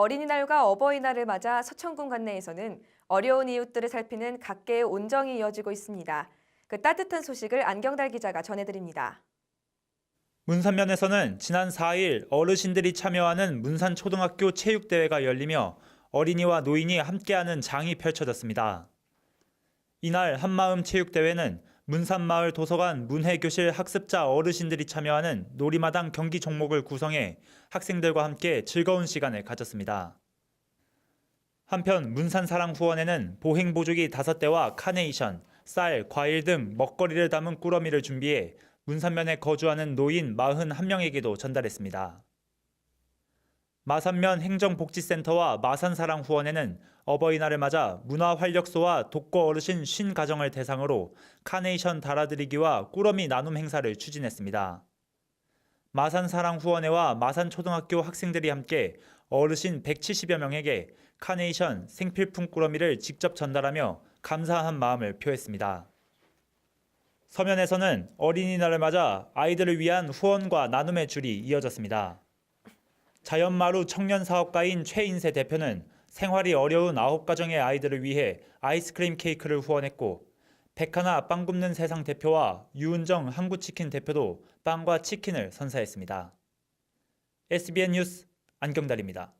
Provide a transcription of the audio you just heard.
어린이날과 어버이날을 맞아 서천군 관내에서는 어려운 이웃들을 살피는 각계의 온정이 이어지고 있습니다. 그 따뜻한 소식을 안경달 기자가 전해드립니다. 문산면에서는 지난 4일 어르신들이 참여하는 문산초등학교 체육대회가 열리며 어린이와 노인이 함께하는 장이 펼쳐졌습니다. 이날 한마음 체육대회는 문산마을 도서관 문해교실 학습자 어르신들이 참여하는 놀이마당 경기 종목을 구성해 학생들과 함께 즐거운 시간을 가졌습니다. 한편 문산사랑 후원에는 보행보조기 5대와 카네이션, 쌀, 과일 등 먹거리를 담은 꾸러미를 준비해 문산면에 거주하는 노인 41명에게도 전달했습니다. 마산면 행정복지센터와 마산사랑 후원에는 어버이날을 맞아 문화활력소와 독거 어르신 50가정을 대상으로 카네이션 달아드리기와 꾸러미 나눔 행사를 추진했습니다. 마산사랑 후원회와 마산초등학교 학생들이 함께 어르신 170여 명에게 카네이션 생필품 꾸러미를 직접 전달하며 감사한 마음을 표했습니다. 서면에서는 어린이날을 맞아 아이들을 위한 후원과 나눔의 줄이 이어졌습니다. 자연마루 청년 사업가인 최인세 대표는 생활이 어려운 9가정의 아이들을 위해 아이스크림 케이크를 후원했고 백하나 빵 굽는 세상 대표와 유은정 한구치킨 대표도 빵과 치킨을 선사했습니다. SBN 뉴스 안경달입니다.